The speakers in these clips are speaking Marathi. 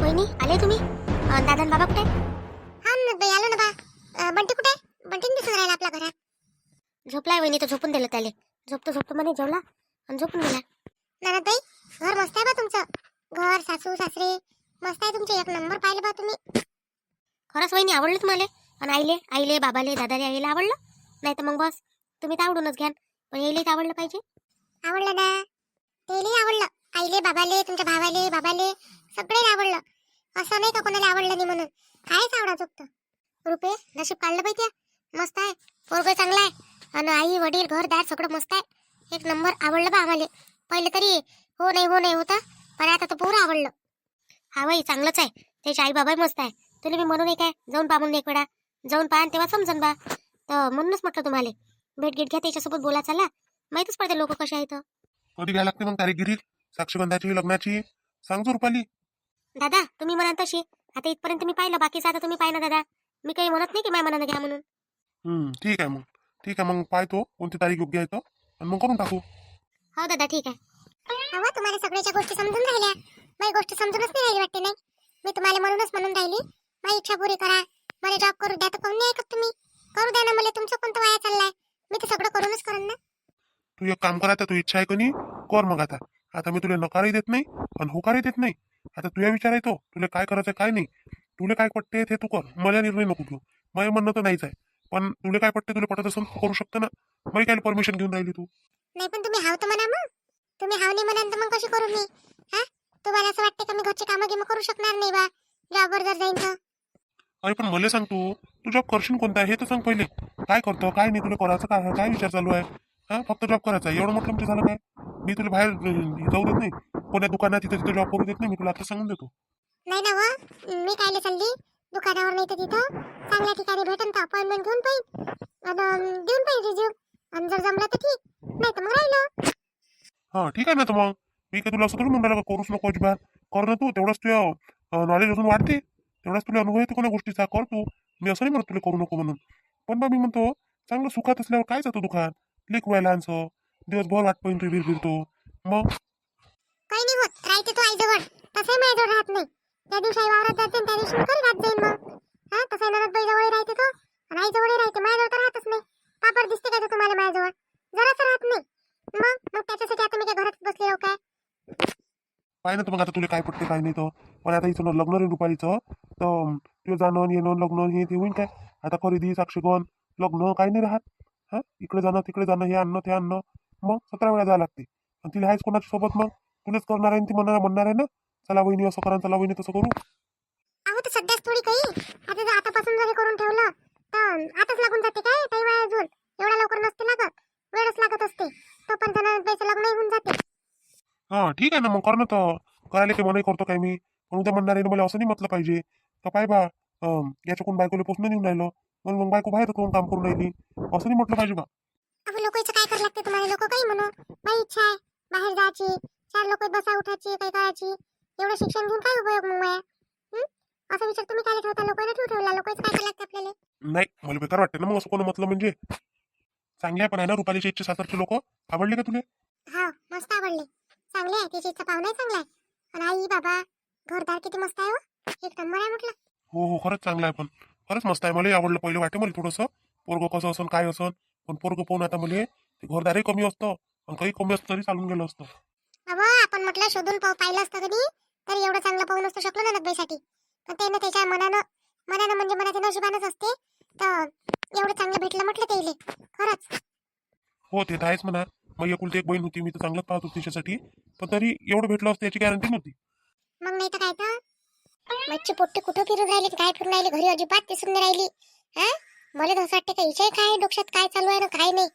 वहिनी आले तुम्ही? दादा बाबा कुठे? हा आलो ना बा. बंटी कुठे? बंटी दिसून राहिला आपल्या घरात. झोपलाय वहिनी तो झोपून दिलं त्याले. झोपतो झोपतो म्हणे जेवला? आणि झोपून गेला. नाना बाई घर मस्त आहे बा तुमचं? घर सासू सासरे मस्त आहे तुमचे? एक नंबर पाहिलं बा तुम्ही. खरंच वहिनी आवडलं तुम्हाला आणि आईले आईले बाबाले दादाले आईला आवडलं? नाही तर मग बस तुम्ही तर आवडूनच घ्याल पण तर आवडलं पाहिजे. आवडलं ना? तेले आवडलं. आईले बाबाले तुमच्या भावाले बाबाले सगळे आवडलं. असं नाही का कोणाला आवडलं नाही म्हणून? कायच आवडायचं होतं रुपये नशीब काढलं पाहिजे. मस्त आहे. पोरग चांगला आहे. आणि आई वडील घरदार सगळं मस्त आहे. एक नंबर आवडलं बा आम्हाला. पहिले तरी हो नाही हो नाही होतं. पण आता तर पोरं आवडलं. हा बाई चांगलंच आहे. त्याची आई बाबाही मस्त आहे. तुला मी म्हणून काय जाऊन पहा म्हणून एक वेळा. जाऊन पहा आणि तेव्हा समजन बा तर म्हणूनच म्हटलं तुम्हाला. भेट घेत घ्या त्याच्यासोबत बोला चला. माहितच पडते लोक कसे आहेत. कधी घ्यायला लागते मग तारीख गिरी साक्षीबंधाची लग्नाची? सांगतो रुपाली. दादा तुम्ही म्हणाल तशी. आता इथपर्यंत मी पाहिलं बाकीचं आता तुम्ही पाहिलं दादा. मी काही म्हणत नाही की माझ्या मनानं घ्या म्हणून. हम्म ठीक आहे मग. ठीक आहे मग पाहतो. कोणती तारीख योग्य आहे तर. आणि मग करून टाकू. हो दादा ठीक आहे. तुम्हाला सगळ्याच्या गोष्टी समजून राहिल्या. माझी गोष्ट समजूनच नाही राहिली वाटते नाही? मी तुम्हाला म्हणूनच म्हणून राहिली. माझी इच्छा पुरी करा. मला जॉब करू द्या तर काहून नाही ऐकत तुम्ही. करू द्या ना मला तुमचं कोणतं वाया चाललाय. मी तर सगळं करूनच करेन ना. तू एक काम कर आता तू इच्छा आहे का नाही कर मग आता. आता मी तुला नकारही देत नाही आणि होकारही देत नाही. आता तुझ्या विचार आहे तो. तुला काय करायचं काय नाही. तुला काय पटते ते तू कर. मला निर्णय नको घेऊ. माझं म्हणणं तर नाहीच आहे. पण तुला काय पटते तुला पटत असेल तू करू शकतो ना. मला काय परमिशन घेऊन राहिली तू? नाही पण तुम्ही हाव तर म्हणा मग. तुम्ही हाव नाही म्हणाल तर मग कशी करू मी? हा? तुम्हाला असं वाटतं का मी घरचे कामं गिमं करू शकणार नाही बा? जॉबवर जर जाईन तर. अरे पण मला सांग तू. तू जॉब करशील कोणता? आहे हे तर सांग पहिले. काय करतो? काय नाही? तुला करायचं काय? काय विचार चालू आहे? हा? फक्त जॉब करायचा आहे. एवढं म्हटलं म्हणजे झालं काय? मी तुला बाहेर जाऊ देत नाही. कोण्या दुकानात तिथे तिथे जॉब करू देत नाही मी तुला आता सांगून देतो. नाही ना व मी कायले चालली? दुकानावर नाही तर तिथं. चांगल्या ठिकाणी भेटन तर अपॉइंटमेंट घेऊन पाहिजे आणि देऊन पाहिजे रिझ्यूम आणि जर जमलं तर ठीक. नाही तर मग राहिलं. हा ठीक आहे ना तर मग. मी काय तुला असं थोडी म्हणलं करूच नको अजिबात. कर ना तू तेवढंच तुझ्या नॉलेज अजून वाढते. तेवढाच तुला अनुभव येतो कोणा गोष्टीचा. कर तू. मी असं नाही म्हणत तुला करू नको म्हणून. पण बा मी म्हणतो चांगलं सुखात असल्यावर काय जातो दुखात लेख लहानचं दिवसभर वाट पाहिजे फिर फिरतो मग? काही नाही होत. राहते तू आईजवळ. तसंही माझ्याजवळ राहत नाही. त्या दिवशी आई वावरात जाते त्या दिवशी मी घरी राहत जाईन मग. हा तसं ननद जवळ राहते तो आणि आईजवळ राहते. माझ्याजवळ तर राहतच नाही. पापड दिसते का तुम्हाला माझ्याजवळ? जराच राहत नाही. मग मग त्याच्यासाठी आता मी काय घरात बसले हो काय? काय ना तर मग आता तुला काय पटते काय नाही तो. पण आता इथं लग्न रे रुपालीचं. तर तुझं जाणं येणं लग्न हे ते होईन काय? आता खरेदी साक्षीगण लग्न काय नाही राहत. हा इकडे जाणं तिकडे जाणं हे आणणं ते आणणं. मग सतरा वेळा जायला लागते. आणि तिला आहेच कोणाच्या सोबत मग? तुलाच करणार आहे आणि ती म्हणणार म्हणणार आहे ना? चला वहिनी असं करा चला वहिनी तसं करू. अहो तर सध्याच थोडी काही. आता जर आतापासून जरी करून ठेवलं तर आताच लागून जाते काय? काही वेळ अजून. एवढा लवकर नसते लागत. वेळच लागत असते. तोपर्यंत ननदबाईचं लग्न होऊन जाते. हा ठीक आहे ना मग कर ना तर. करायला की मलाही करतो काय मी? पण उद्या म्हणणार आहे ना मला असं नाही म्हटलं पाहिजे. का पाय बा अं, याच्याकडून बायकोला पोचणं नेऊन राहिलं. म्हणून मग बायको बाहेर करून काम करून राहिली. असं नाही म्हटलं पाहिजे बा. अहो लोकांचं काय करायला लागते तुम्हाला? लोक काही म्हणू माझी इच्छा आहे. बाहेर जायची. चार लोक बसा उठायची काही करायची. एवढं शिक्षण घेऊन काय उपयोग मग माया? हं? असा विचार तुम्ही काय ठेवता लोकांना ठेवू ठेवला. लोकांचं काय करायला लागते आपल्याला? नाही मला बेकार वाटते ना मग असं कोण म्हटलं म्हणजे? चांगले आहे पण आहे ना रुपालीचे इच्छे सासरचे लोक? आवडले का तुला? हा मस्त आवडले. चांगले आहे त्याची इच्छा पाहुणा चांगला आहे. आणि आई बाबा घरदार किती मस्त आहे हो. एक नंबर आहे म्हटलं. हो हो खरंच चांगलं आहे पण. खरंच मस्त आहे मलाही आवडलं. पहिलं वाटे मला थोडंसं. पोरगं कसं असन काय असन. पण पोरगं पाहून आता मला घरदारही कमी असतं आणि काही कमी असतं तरी चालून गेलं असतं. अहो आपण म्हटलं शोधून पाहू पाहिलं असतं कधी? तरी एवढं चांगलं पाहू नसतो शकलो ना नगबाईसाठी पण ते ना त्याच्या मनानं मनानं म्हणजे मनाच्या नशिबानच असते. तर एवढं चांगलं भेटलं म्हटलं त्याइले. खरंच. हो ते तर आहेच म्हणा. मग एकुलती एक बहीण होती मी तर चांगलंच पाहत होती तिच्यासाठी. पण तरी एवढं भेटलं असतं याची गॅरंटी नव्हती. मग नाही तर काय तर? मच्छी पोट्टी कुठं फिरून राहिली काय फिरून राहिली? घरी अजिबात दिसून नाही राहिली. हा? मला तर असं वाटतं का हिच्या काय डोक्यात काय चालू आहे ना काय नाही.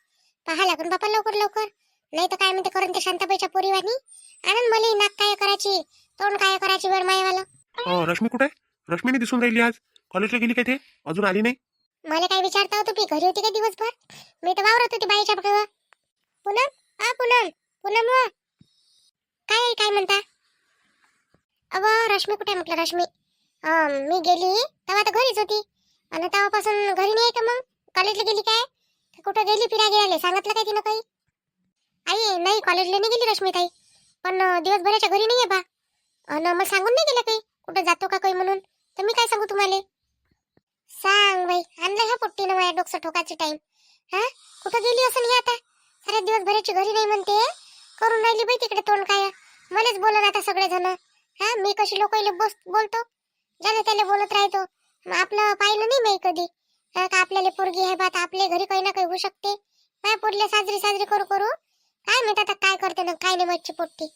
पहा लागून बापा लवकर लवकर. नाही तर काय म्हणते करून ते शांताबाईच्या पोरीवानी? आनंद मला नाक काय करायची? तोंड काय करायची वेळ मायवाला? अं, रश्मी कुठे? आहे रश्मीने दिसून राहिली आज. कॉलेजला गेली काय ते? अजून आली नाही. मला काय विचारता होतो मी घरी होती का दिवसभर? मी तर वावरत होती बाईच्या बघा पूनम? हा पूनम? पूनम व काय काय म्हणता? अव रश्मी कुठे आहे म्हटलं रश्मी? अं, मी गेली. तेव्हा तर घरीच होती. आणि तेव्हापासून घरी नाही आहे का मग? कॉलेजला गेली काय? का कुठं गेली फिरा गेले? सांगितलं काय तिनं काही? आई नाही कॉलेजला नाही गेली रश्मीताई. पण दिवसभराच्या घरी नाही आहे बा. आणि मग सांगून नाही गेलं काही? कुठं जातो का काही म्हणून? तर मी काय सांगू तुम्हाला? सांग बाई आणलं ह्या पोट्टीनं माझ्या डोकं ठोकायची टाइम हा? कुठं गेली असं ही आता? साऱ्या दिवसभराची घरी नाही म्हणते. करून राहिली बाई तिकडे तोंड काय? मलाच बोलत आता सगळे जण हा? मी कशी लोक बस बोलतो? ज्याला त्याला बोलत राहतो. मग आपलं पाहिलं नाही मी कधी. का आपल्याला पोरगी आहे बात आपल्या घरी काही ना काही होऊ शकते. काय पोरले साजरी साजरी करू करू काय माहीत आता काय करते ना काय नाही मच्छी पोट्टी.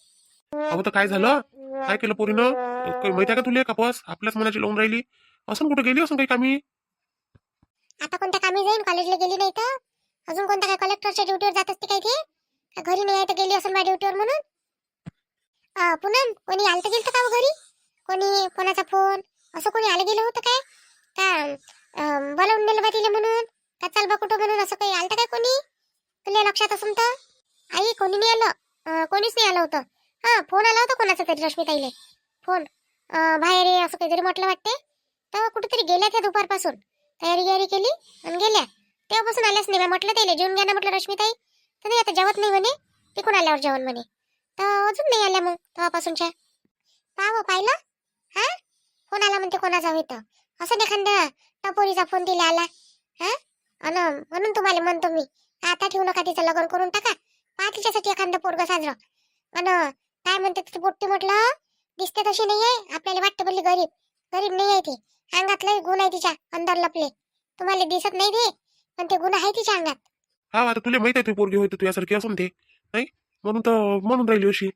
अहो तर काय झालं? काय केलं पोरीनं? काही माहिती आहे का तुला का बस आपल्याच मनाची लावून राहिली. असं कुठं गेली? असं काही कामी? आता कोणत्या कामी जाईन? कॉलेजला गेली नाही तर? अजून कोणत्या काय कलेक्टरच्या ड्युटीवर जात असते काय ते? का घरी नाही आहे तर गेली असेल माझ्या ड्युटीवर म्हणून? अं, पूनम कोणी आलं तर गेलं का हो घरी? कोणी कोणाचा फोन असं कोणी आलं गेलं होतं काय? का अं, बोलावून नेलं बा तिला म्हणून? का चाल बा कुठं म्हणून? असं काही आलं तर काय कोणी? तुला लक्षात असून तर? कोणी नाही आलं. कोणीच नाही आलं होतं. हा फोन आला होता कोणाचा तरी रश्मीताईले. फोन बाहेर ये असं काहीतरी म्हटलं वाटते तर कुठेतरी गेल्या त्या दुपारपासून. तयारी गियारी केली आणि गेल्या. तेव्हापासून आल्याच नाही. मी म्हटलं त्याला जेवण घ्या ना म्हटलं रश्मीताई. तर नाही आता जेवत नाही म्हणे. तिकून आल्यावर जेवण म्हणे. तर अजून नाही आल्या मग तेव्हापासूनच्या. पाव हो, पाहिलं? हा? फोन आला म्हणते कोणाचा होतं असं एखाद्या टपोरीचा फोन दिला आला. हा? अन म्हणून तुम्हाला म्हणतो मी. आता ठेवू नका तिचं लग्न करून टाका. पहा तिच्यासाठी एखादं पोरग साजरं. अन काय म्हणते तिची पोट्टी म्हटलं दिसते तशी नाही आहे आपल्याला वाटतं बोलली गरीब. गरीब नाही आहे ती. अंगातलं गुण आहे तिच्या अंदर लपले. तुम्हाला दिसत नाही ते पण ते गुण आहे तिच्या अंगात. हा आता तुला माहीत आहे तू पोरगी होती तुझ्यासारखी असून ते नाही? म्हणून तर म्हणून राहिली अशी.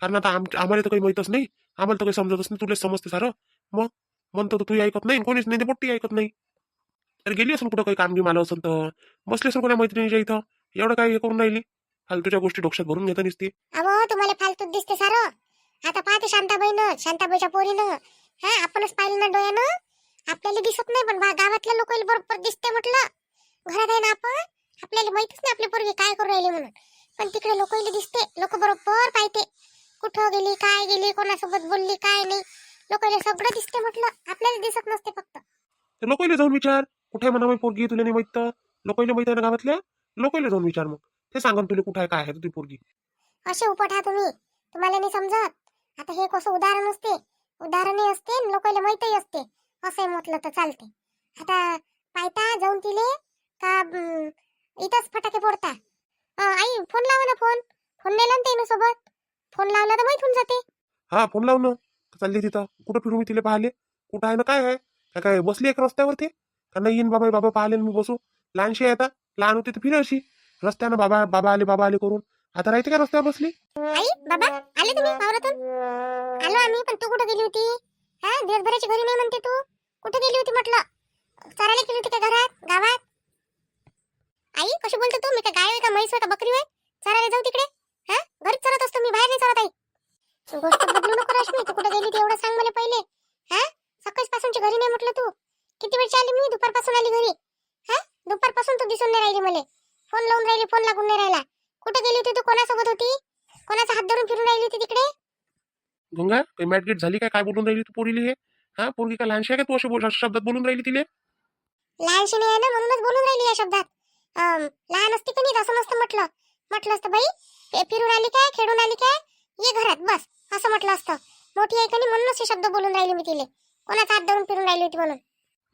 कारण आता आम आम्हाला तर काही माहीतच नाही. आम्हाला तर काही समजतच नाही तुला समजते सारं. मग? म्हणतो तर तू ऐकत नाही कोणीच नाही ते पोट्टी ऐकत नाही. तर गेली असून कुठं काही काम घेऊन आलं असेल तर. बसली असून कोणा मैत्रिणीच्या इथं. एवढं काय हे करून राहिली. फालतूच्या गोष्टी डोक्यात भरून घेता नसते अहो तुम्हाला फालतूच दिसते सारं. आता पाहते शांताबाईनं शांताबाईच्या पोरीनं. हा आपणच पाहिलं ना डोळ्यानं? आपल्याला दिसत नाही पण गावातल्या लोकांना बरोबर दिसते म्हटलं. घरात आहे ना आपण? आपल्याला माहितच नाही आपली पोरगी काय करू राहिली म्हणून. पण तिकडे लोकांना दिसते. लोक बरोबर पाहते. कुठं गेली काय गेली कोणासोबत बोलली काय नाही. लोकांना सगळं दिसते म्हटलं. आपल्याला दिसत नसते फक्त. लोकांना जाऊन विचार. कुठे म्हणा पोरगी तुला नाही माहीत लोकांना माहीत आहे ना गावातल्या? लोकांना जाऊन विचार मग. ते सांगा तुला कुठे आहे काय आहे तुझी पोरगी. असे उपटा तुम्ही? तुम्हाला नाही समजत? आता हे कसं उदाहरण असते? उदाहरणही असते लोकांना माहितही असते. असंही म्हटलं तर चालते आता पायता जाऊन तिले का इथंच फटाके फोडता? आई फोन लावा ना फोन. फोन नेला ना त्यानं सोबत. फोन लावला तर माहीत होऊन जाते. हा फोन लाव ना. चालली तिथं. कुठं फिरू मी तिला पाहिले? कुठं आहे ना काय आहे? काय काय बसली एक रस्त्यावरती? का नाही येईन बाबा बाबा पाहिले मी बसू लहानशी आहे आता. लहान होती तर फिर अशी रस्त्यानं बाबा बाबा आले बाबा आले करून. आता राहते का रस्त्यावर बसली? आई बाबा आले तुम्ही वावरातून? आलो आम्ही पण तू कुठं गेली होती? हा दिवसभराची घरी नाही म्हणते तू? कुठे गेली होती म्हटलं? चरायला गेली होती का घरात गावात? आई कशी बोलते तू? मी काय गाय आहे का म्हैस आहे का बकरी होय चरायला जाऊ तिकडे. हा घरीच चरत असतो मी बाहेर नाही चरत आई. गोष्ट बदलू नको रश्मी तू कुठे गेली ते एवढं सांग मला पहिले. हा सकाळच घरी नाही म्हटलं तू? किती वेळची आली मी? दुपारपासून आली घरी. हा दुपारपासून तू दिसून नाही राहिली मला. फोन लावून राहिली फोन लागून नाही राहिला. कुठे गेली होती तू? कोणासोबत होती? कोणाचा हात धरून फिरून राहिली होती तिकडे? गंगा काही मॅटगेट झाली काय? काय बोलून राहिली तू पोरीली हे? हा पोरगी काय लहानशी आहे का तू? अशी बोल शब्दात बोलून राहिली तिले? लहानशी नाही आहे ना म्हणूनच बोलून राहिली या शब्दात. अं, लहान असते की नाही? असं नसतं म्हटलं. म्हटलं असतं बाई फे- फिरून आली काय? खेळून आली काय? ये घरात बस. असं म्हटलं असतं. मोठी आहे का नाही? म्हणूनच हे शब्द बोलून राहिली मी तिले. कोणाचा हात धरून फिरून राहिली होती म्हणून.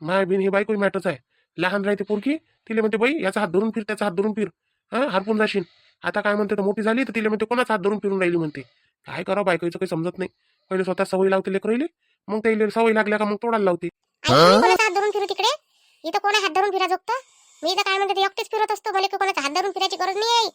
माय बिन ही बायको मॅटच आहे. लहान राहते पोरकी तिला म्हणते बाई याचा हात धरून फिर त्याचा हात धरून फिर. हा हरपून जाशील. आता काय म्हणते तर मोठी झाली तर तिला म्हणते कोणाचा हात धरून फिरून राहिली? म्हणते. काय करावं बायकोचं काही समजत नाही. पहिले स्वतः सवय लावते लेकर राहिली मग त्याला सवय लागल्या का मग तोडायला लावते. हात धरून फिरू तिकडे? इथं कोणा हात धरून फिरा झोपतं मी तर काय म्हणते एकटेच फिरत असतो. मला काही कोणाचा हात धरून फिरायची गरज नाही आहे.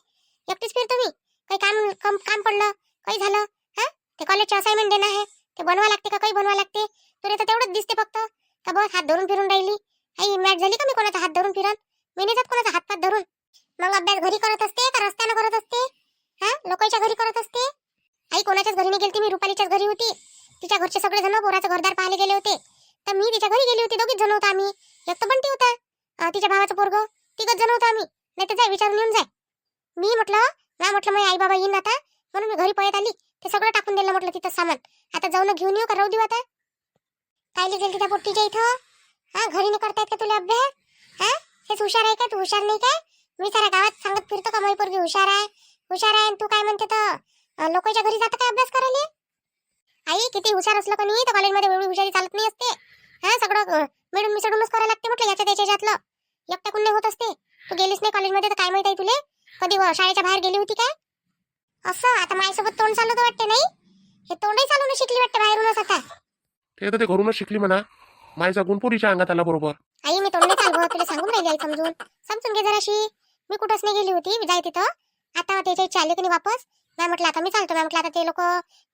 एकटीच फिरतो मी. काही काम काम काम पडलं काही झालं हा? ते कॉलेजचे असाइनमेंट देणं आहे. ते बनवा लागते का काही बनवा लागते? तुला तर तेवढंच दिसते फक्त. का बस हात धरून फिरून राहिली? आई मॅट झाली का मी कोणाचा हात धरून फिरन मी नाही जात कोणाचा हात पात धरून. मग अभ्यास घरी करत असते का रस्त्यानं करत असते? हा? लोकांच्या घरी करत असते? आई कोणाच्याच घरी नाही गेली मी? रुपालीच्याच घरी होती. तिच्या घरचे सगळे जण पोराचं घरदार पाहायला गेले होते. तर मी तिच्या घरी गेली होती. दोघीच जण होता आम्ही. एक तर बंटी होता. तिच्या भावाचं पोरग. तिघच जण होतो आम्ही. नाही तर जाय विचारून येऊन जाय. मी म्हटलं ना म्हटलं माझे आई बाबा येईन आता. म्हणून मी घरी पळत आली. ते सगळं टाकून दिलं म्हटलं तिथं सामान. आता जाऊन घेऊन येऊ का? राहू देऊ आता. काय लिहिलं तिच्या पोट्टीच्या इथं? हा घरी नाही करतायत का तुला अभ्यास? हा? हेच हुशार आहे का? तू हुशार नाही काय? मी सारा गावात सांगत फिरतो का? माझी पोरगी हुशार आहे. हुशार आहे आणि तू काय म्हणते तर लोकांच्या घरी जातो काय अभ्यास करायला? आई किती हुशार असलं का नाही? तर कॉलेजमध्ये एवढी हुशारी चालत नाही असते. हा सगळं मिळून मिसळूनच करायला लागते म्हटलं याच्या त्याच्या यातलं एकट्या कुणी होत असते. तू गेलीस नाही कॉलेजमध्ये तर काय माहीत आहे तुले? कधी शाळेच्या बाहेर गेली होती काय? असं आता माझ्यासोबत तोंड चालू तर वाटते नाही? हे तोंडही चालवणं शिकली वाटते बाहेरूनच आता. ते तर ते घरूनच शिकली म्हणा. मायचा गुण पोरीच्या अंगात आला बरोबर. आई मी तोंड चालवत तुला सांगून राहिली आई समजून. समजून घे जराशी. मी कुठंच नाही गेली होती जाय तिथं. आता त्याच्या इच्छा आली की नाही वापस? नाही म्हटलं आता मी चालतो मी म्हटलं आता ते लोक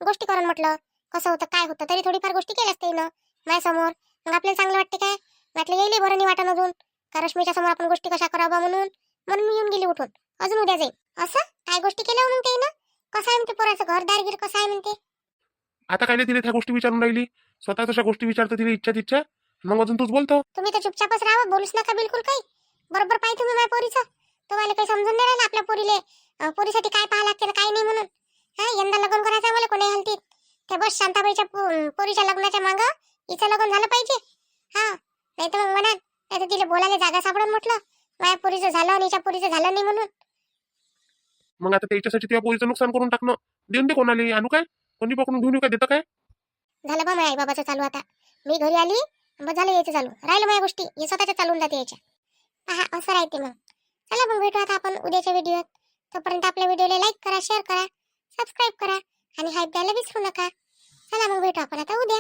गोष्टी करून म्हटलं. कसं होतं काय होतं? तरी थोडीफार गोष्टी केल्यास ते ना माझ्यासमोर मग आपल्याला चांगलं वाटते काय? म्हटलं येईल बरं नाही वाटण अजून. का रश्मीच्या समोर आपण गोष्टी कशा करावा म्हणून? म्हणून मी येऊन गेली उठून. अजून उद्या जाईल असं? काय गोष्टी केल्या म्हणून काही ना कसं आहे म्हणते पोराचं घरदार गिर कसं आहे म्हणते? आता काय नाही तिने त्या गोष्टी विचारून राहिली. स्वतः तशा गोष्टी विचारतो तिला इच्छा इच्छा मग अजून तूच बोलतो. तुम्ही तर चुपचापच राहा बोलूच नका बिलकुल काही. बरोबर पाहिजे तुम्ही माझ्या पोरीचं. तुम्हाला काही समजून नाही राहिलं आपल्या पोरीले. अं, पोरीसाठी काय पाहा लागते काय नाही म्हणून. हा यंदा लग्न करायचं मला कोणी हलतीत ते बस शांताबाईच्या पो- पोरीच्या लग्नाच्या माग हिचं लग्न झालं पाहिजे. हा नाही तर मग म्हणाल नाही तर तिला बोलायला जागा सापडून म्हटलं. माझ्या पोरीचं झालं आणि हिच्या पोरीचं झालं नाही म्हणून. मग आता त्याच्यासाठी तुझ्या पोरीचं नुकसान करून टाकणं. देऊन दे कोणाला आणू काय? कोणी पकडून घेऊन येऊ काय? देतं काय? झालं बा माझ्या बाबाचं चालू आता. मी घरी आली मग झालं यायचं चालू. राहिलं माझ्या गोष्टी हे स्वतःच्या चालून जाते याच्या. पहा असं राहते मग. चला मग भेटू आता आपण उद्याच्या व्हिडिओत तोपर्यंत आपल्या व्हिडिओला लाईक करा शेअर करा सबस्क्राईब करा आणि हाईप द्यायला विसरू नका. चला मग भेटू आपण आता उद्या.